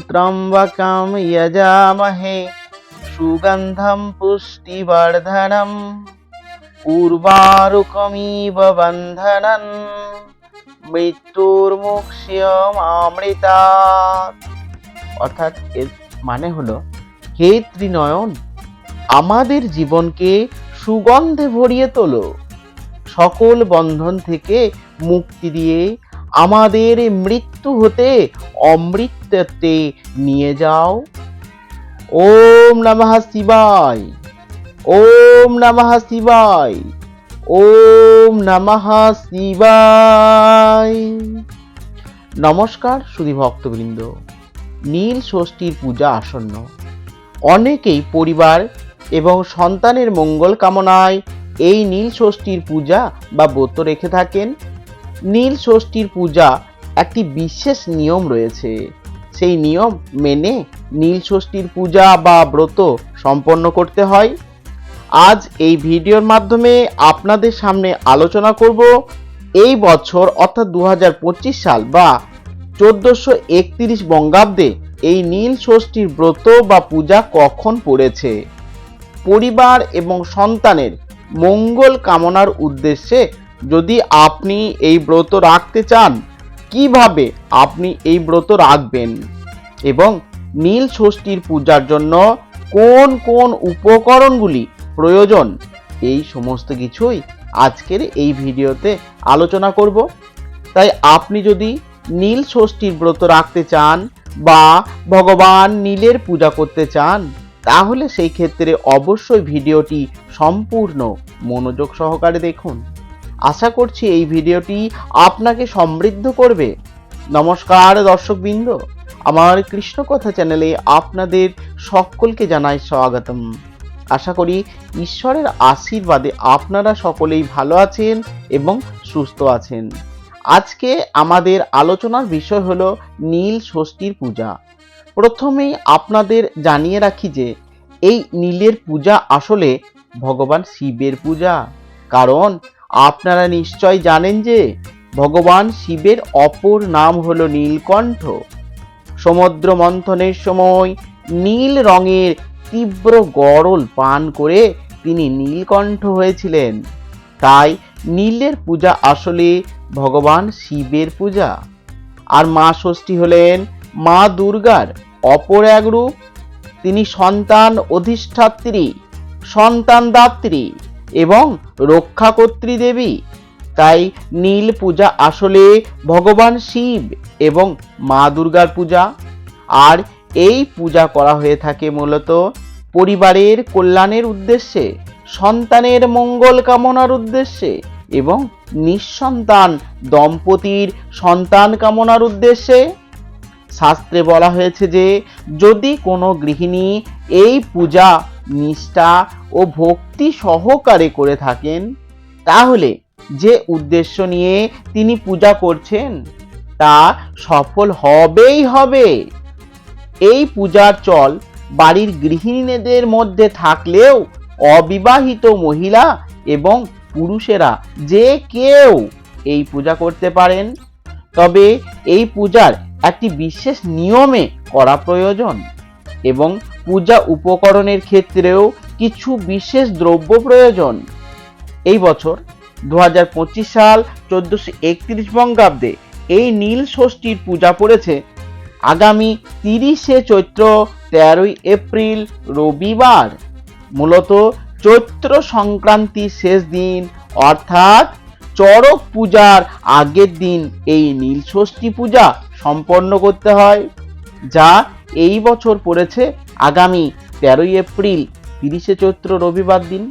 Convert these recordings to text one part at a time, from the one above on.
ত্রম্বকম যজামহে সুগন্ধম পুষ্টিবর্ধনম উর্বারুকমিব বন্ধনন মৃত্যুর্মুক্ষ্যমৃতা অর্থাৎ এর মানে হলো, হে ত্রিনয়ন, আমাদের জীবনকে সুগন্ধে ভরিয়ে তোলো। সকল বন্ধন থেকে মুক্তি দিয়ে আমাদের মৃত্যু হতে অমৃতত্বে নিয়ে যাও। ওম নমঃ শিবায়, ওম নমঃ শিবায়, ওম নমঃ শিবায়। নমস্কার সুধী ভক্তবৃন্দ, নীল ষষ্ঠীর পূজা আসন্ন। অনেকেই পরিবার এবং সন্তানের মঙ্গল কামনায় এই নীল ষষ্ঠীর পূজা বা ব্রত রেখে থাকেন। নীল ষষ্ঠীর পূজা একটি বিশেষ নিয়ম রয়েছে। সেই নিয়ম মেনে নীল ষষ্ঠীর পূজা বা ব্রত সম্পন্ন করতে হয়। আজ এই ভিডিওর মাধ্যমে আপনাদের সামনে আলোচনা করব এই বছর, অর্থাৎ দু হাজার পঁচিশ সাল বা চোদ্দোশো একত্রিশ বঙ্গাব্দে এই নীল ষষ্ঠীর ব্রত বা পূজা কখন পড়েছে? পরিবার এবং সন্তানের মঙ্গল কামনার উদ্দেশ্যে যদি আপনি এই ব্রত রাখতে চান, কীভাবে আপনি এই ব্রত রাখবেন? এবং নীল ষষ্ঠীর পূজার জন্য কোন কোন উপকরণগুলি প্রয়োজন? এই সমস্ত কিছুই আজকের এই ভিডিওতে আলোচনা করব। তাই আপনি যদি নীল ষষ্ঠীর ব্রত রাখতে চান বা ভগবান নীলের পূজা করতে চান, তাহলে সেই ক্ষেত্রে অবশ্যই ভিডিওটি সম্পূর্ণ মনোযোগ সহকারে দেখুন। আশা করছি এই ভিডিওটি আপনাকে সমৃদ্ধ করবে। নমস্কার দর্শকবৃন্দ, আমার কৃষ্ণ কথা চ্যানেলে আপনাদের সকলকে জানাই স্বাগতম। আশা করি ঈশ্বরের আশীর্বাদে আপনারা সকলেই ভালো আছেন এবং সুস্থ আছেন। আজকে আমাদের আলোচনার বিষয় হলো নীল ষষ্ঠীর পূজা। প্রথমেই আপনাদের জানিয়ে রাখি যে, এই নীলের পূজা আসলে ভগবান শিবের পূজা। কারণ আপনারা নিশ্চয় জানেন যে ভগবান শিবের অপর নাম হল নীলকণ্ঠ। সমুদ্র মন্থনের সময় নীল রঙের তীব্র গরল পান করে তিনি নীলকণ্ঠ হয়েছিলেন। তাই নীলের পূজা আসলে ভগবান শিবের পূজা। আর মা ষষ্ঠী হলেন মা দুর্গার অপর এক রূপ। তিনি সন্তান অধিষ্ঠাত্রী, সন্তান দাত্রী। এবং রক্ষাকর্ত্রী দেবী। তাই নীল পূজা আসলে ভগবান শিব এবং মা দুর্গার পূজা। আর এই পূজা করা হয়ে থাকে মূলত পরিবারের কল্যাণের উদ্দেশ্যে, সন্তানের মঙ্গল কামনার উদ্দেশ্যে এবং নিঃসন্তান দম্পতির সন্তান কামনার উদ্দেশ্যে। শাস্ত্রে বলা হয়েছে যে, যদি কোনো গৃহিণী এই পূজা নিষ্ঠা ও ভক্তি সহকারে করে থাকেন, তাহলে যে উদ্দেশ্য নিয়ে তিনি পূজা করছেন, তা সফল হবেই হবে। এই পূজার চল বাড়ির গৃহিণীদের মধ্যে থাকলেও অবিবাহিত মহিলা এবং পুরুষেরা যে কেউ এই পূজা করতে পারেন। তবে এই পূজার একটি বিশেষ নিয়মে করা প্রয়োজন এবং পূজা উপকরণের ক্ষেত্রেও কিছু বিশেষ দ্রব্য প্রয়োজন। এই বছর দু হাজার পঁচিশ সাল চোদ্দশো একত্রিশ বঙ্গাব্দে এই নীল ষষ্ঠীর পূজা পড়েছে। আগামী তিরিশে চৈত্র তেরোই এপ্রিল রবিবার। মূলত চৈত্র সংক্রান্তির শেষ দিন, অর্থাৎ চড়ক পূজার আগের দিন এই নীল ষষ্ঠী পূজা সম্পন্ন করতে হয়, যা এই বছর পড়েছে আগামী তেরোই এপ্রিল তিরিশে চৈত্র রবিবার দিন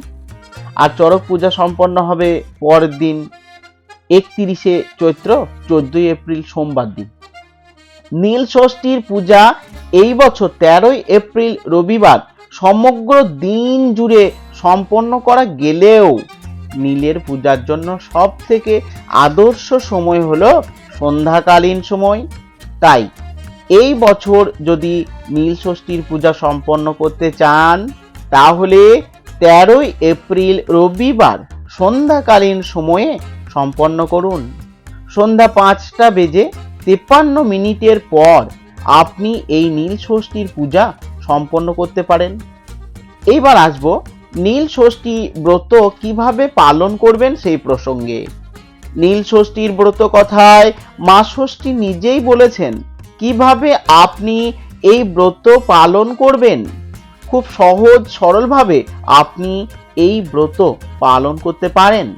আর চড়ক পূজা সম্পন্ন হবে পরের দিন একত্রিশে চৈত্র চোদ্দই এপ্রিল সোমবার দিন। নীল ষষ্ঠীর পূজা এই বছর তেরোই এপ্রিল রবিবার সমগ্র দিন জুড়ে সম্পন্ন করা গেলেও নীলের পূজার জন্য সব থেকে আদর্শ সময় হলো সন্ধ্যাকালীন সময়। তাই এই বছর যদি নীল ষষ্ঠীর পূজা সম্পন্ন করতে চান, তাহলে তেরোই এপ্রিল রবিবার সন্ধ্যাকালীন সময়ে সম্পন্ন করুন। সন্ধ্যা পাঁচটা বেজে তেপ্পান্ন মিনিটের পর আপনি এই নীল ষষ্ঠীর পূজা সম্পন্ন করতে পারেন। এইবার আসব নীল ষষ্ঠী ব্রত কীভাবে পালন করবেন সেই প্রসঙ্গে। নীল ষষ্ঠীর ব্রত কথায় মা ষষ্ঠী নিজেই বলেছেন কীভাবে আপনি এই ব্রত পালন করবেন? খুব সহজ, সরলভাবে আপনি এই ব্রত পালন করতে পারেন।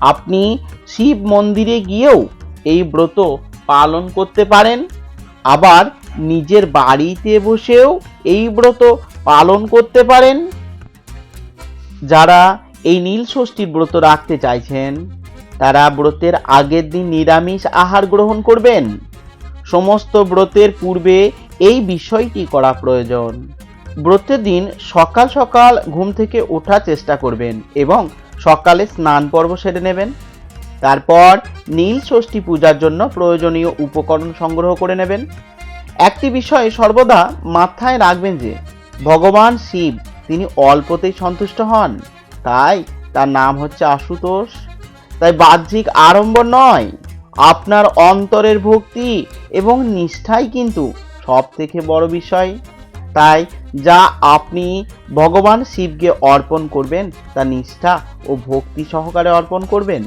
আপনি শিব মন্দিরে গিয়েও এই ব্রত পালন করতে পারেন। আবার নিজের বাড়িতে বসেও এই ব্রত পালন করতে পারেন। যারা এই নীল ষষ্ঠীর ব্রত রাখতে চাইছেন, তারা ব্রতের আগের দিন নিরামিষ আহার গ্রহণ করবেন। সমস্ত ব্রতের পূর্বে এই বিষয়টি করা প্রয়োজন। ব্রতের দিন সকাল সকাল ঘুম থেকে ওঠার চেষ্টা করবেন এবং সকালে স্নান পর্ব সেরে নেবেন। তারপর নীল ষষ্ঠী পূজার জন্য প্রয়োজনীয় উপকরণ সংগ্রহ করে নেবেন। একটি বিষয় সর্বদা মাথায় রাখবেন যে, ভগবান শিব, তিনি অল্পতেই সন্তুষ্ট হন। তাই তার নাম হচ্ছে আশুতোষ। তাই বাহ্যিক আড়ম্বর নয়। আপনার অন্তরের ভক্তি এবং নিষ্ঠাই কিন্তু সব থেকে বড় বিষয়। তাই যা আপনি ভগবান শিবকে অর্পণ করবেন, তা নিষ্ঠা ও ভক্তি সহকারে অর্পণ করবেন।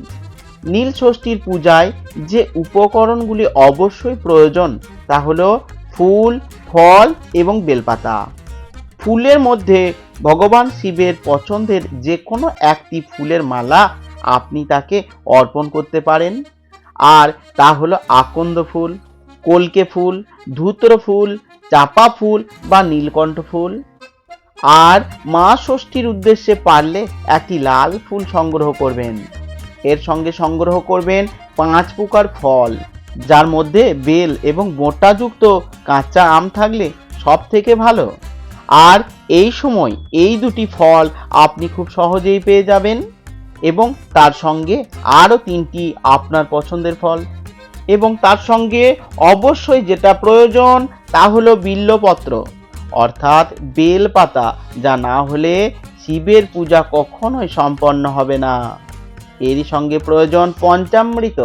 নীল ষষ্ঠীর পূজায় যে উপকরণগুলি অবশ্যই প্রয়োজন, তা হলো ফুল, ফল এবং বেলপাতা। ফুলের মধ্যে ভগবান শিবের পছন্দের যে কোনো একটি ফুলের মালা আপনি তাকে অর্পণ করতে পারেন। আর তা হলো আকন্দ ফুল, কলকে ফুল, ধূত্র ফুল, চাপা ফুল বা নীলকণ্ঠ ফুল। আর মা ষষ্ঠীর উদ্দেশ্যে পারলে একটি লাল ফুল সংগ্রহ করবেন। এর সঙ্গে সংগ্রহ করবেন পাঁচ প্রকার ফল, যার মধ্যে বেল এবং বোঁটাযুক্ত কাঁচা আম থাকলে সব থেকে ভালো। আর এই সময় এই দুটি ফল আপনি খুব সহজেই পেয়ে যাবেন। এবং তার সঙ্গে আরও তিনটি আপনার পছন্দের ফল। এবং তার সঙ্গে অবশ্যই যেটা প্রয়োজন তা হলো বিল্লপত্র, অর্থাৎ বেলপাতা, যা না হলে শিবের পূজা কখনোই সম্পন্ন হবে না। এরই সঙ্গে প্রয়োজন পঞ্চামৃত,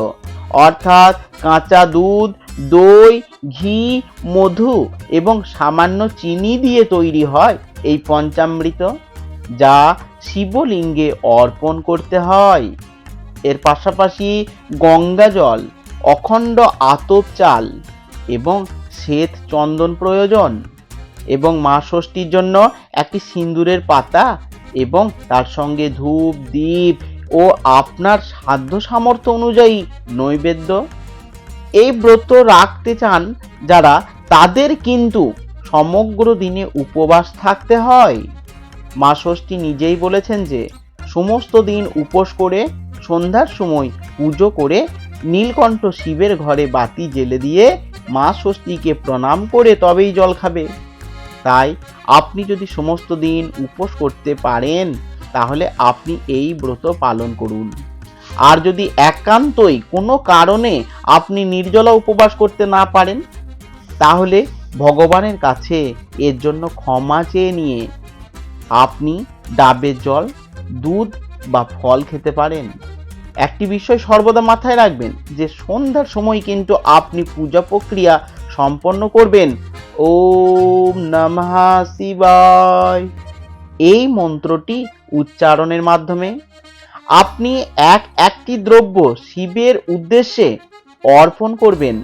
অর্থাৎ কাঁচা দুধ, দই, ঘি, মধু এবং সামান্য চিনি দিয়ে তৈরি হয় এই পঞ্চামৃত। যা শিবলিঙ্গে অর্পণ করতে হয়। এর পাশাপাশি গঙ্গা জল, অখণ্ড আতপ চাল এবং শ্বেত চন্দন প্রয়োজন এবং মা ষষ্ঠীর জন্য একটি সিন্দুরের পাতা এবং তার সঙ্গে ধূপ দ্বীপ ও আপনার সাধ্য সামর্থ্য অনুযায়ী নৈবেদ্য। এই ব্রত রাখতে চান যারা, তাদের কিন্তু সমগ্র দিনে উপবাস থাকতে হয়। মা ষষ্ঠী নিজেই বলেছেন যে, সমস্ত দিন উপোস করে, সন্ধ্যার সময় পুজো করে, নীলকণ্ঠ শিবের ঘরে বাতি জেলে দিয়ে মা ষষ্ঠীকে প্রণাম করে তবেই জল খাবে। তাই আপনি যদি সমস্ত দিন উপোস করতে পারেন, তাহলে আপনি এই ব্রত পালন করুন। আর যদি একান্তই কোনো কারণে আপনি নির্জলা উপবাস করতে না পারেন, তাহলে ভগবানের কাছে এর জন্য ক্ষমা চেয়ে নিয়ে আপনি ডাবের জল, দুধ বা ফল খেতে পারেন। একটি বিষয় সর্বদা মাথায় রাখবেন যে সন্ধ্যার সময় কিন্তু আপনি পূজা প্রক্রিয়া সম্পন্ন করবেন। ওম নমঃ শিবায়। এই মন্ত্রটি উচ্চারণের মাধ্যমে আপনি এক একটি দ্রব্য শিবের উদ্দেশ্যে অর্পণ করবেন।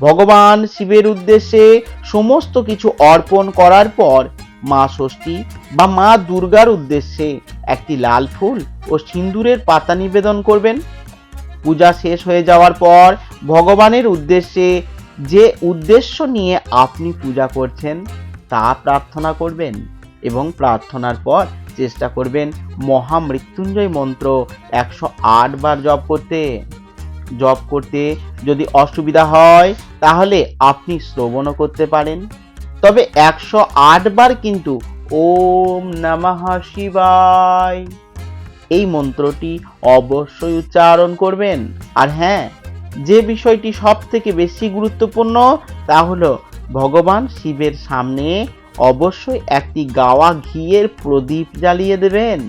ভগবান শিবের উদ্দেশ্যে সমস্ত কিছু অর্পণ করার পর মা ষষ্ঠী বা মা দুর্গার উদ্দেশ্যে একটি লাল ফুল ও সিন্দুরের পাতা নিবেদন করবেন। পূজা শেষ হয়ে যাওয়ার পর ভগবানের উদ্দেশ্যে যে উদ্দেশ্য নিয়ে আপনি পূজা করছেন, তা প্রার্থনা করবেন এবং প্রার্থনার পর চেষ্টা করবেন মহামৃত্যুঞ্জয় মন্ত্র একশো আট বার জপ করতে। জপ করতে যদি অসুবিধা হয়, তাহলে আপনি শ্রবণও করতে পারেন। তবে একশো আট বার কিন্তু ওম নমঃ শিবায়। এই মন্ত্রটি অবশ্যই উচ্চারণ করবেন। আর হ্যাঁ যে বিষয়টি সব থেকে বেশি গুরুত্বপূর্ণ তা হলো ভগবান শিবের সামনে অবশ্যই একটি গাওয়া ঘিয়ের প্রদীপ জ্বালিয়ে দেবেন।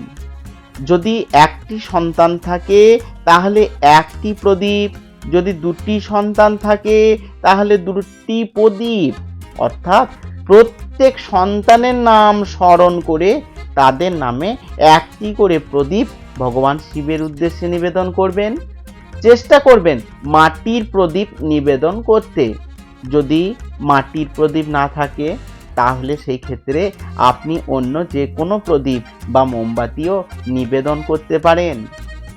যদি একটি সন্তান থাকে, তাহলে একটি প্রদীপ। যদি দুটি সন্তান থাকে, তাহলে দুটি প্রদীপ। অর্থাৎ প্রত্যেক সন্তানের নাম স্মরণ করে তাদের নামে একটি করে প্রদীপ ভগবান শিবের উদ্দেশ্যে নিবেদন করবেন। চেষ্টা করবেন মাটির প্রদীপ নিবেদন করতে। যদি মাটির প্রদীপ না থাকে, তাহলে সেই ক্ষেত্রে আপনি অন্য যে কোনো প্রদীপ বা মোমবাতিও নিবেদন করতে পারেন।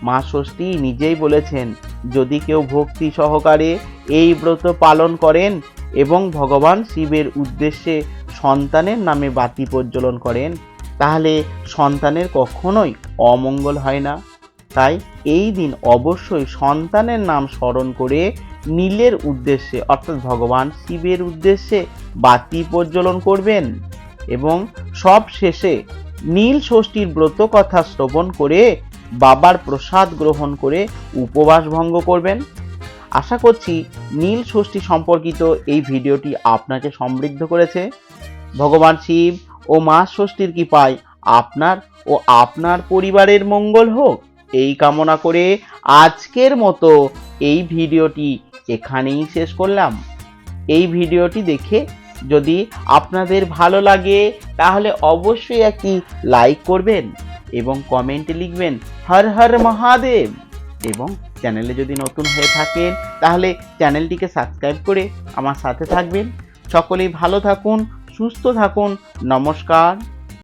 মা ষষ্ঠী নিজেই বলেছেন, যদি কেউ ভক্তি সহকারে এই ব্রত পালন করেন এবং ভগবান শিবের উদ্দেশ্যে সন্তানের নামে বাতি প্রজ্বলন করেন, তাহলে সন্তানের কখনোই অমঙ্গল হয় না। তাই এই দিন অবশ্যই সন্তানের নাম স্মরণ করে নীলের উদ্দেশ্যে, অর্থাৎ ভগবান শিবের উদ্দেশ্যে বাতি প্রজ্বলন করবেন এবং সব শেষে নীল ষষ্ঠীর ব্রত কথা শ্রবণ করে বাবার প্রসাদ গ্রহণ করে উপবাস ভঙ্গ করবেন। আশা করছি নীল ষষ্ঠী সম্পর্কিত এই ভিডিওটি আপনাকে সমৃদ্ধ করেছে। ভগবান শিব ও মা ষষ্ঠীর কৃপায় আপনার ও আপনার পরিবারের মঙ্গল হোক। এই কামনা করে আজকের মতো এই ভিডিওটি এখানেই শেষ করলাম। এই ভিডিওটি দেখে যদি আপনাদের ভালো লাগে, তাহলে অবশ্যই একটি লাইক করবেন এবং কমেন্টে লিখবেন, হর হর মহাদেব এবং চ্যানেলে যদি নতুন হয়ে থাকেন, তাহলে চ্যানেলটিকে সাবস্ক্রাইব করে আমার সাথে থাকবেন। সকলেই ভালো থাকুন, সুস্থ থাকুন। নমস্কার।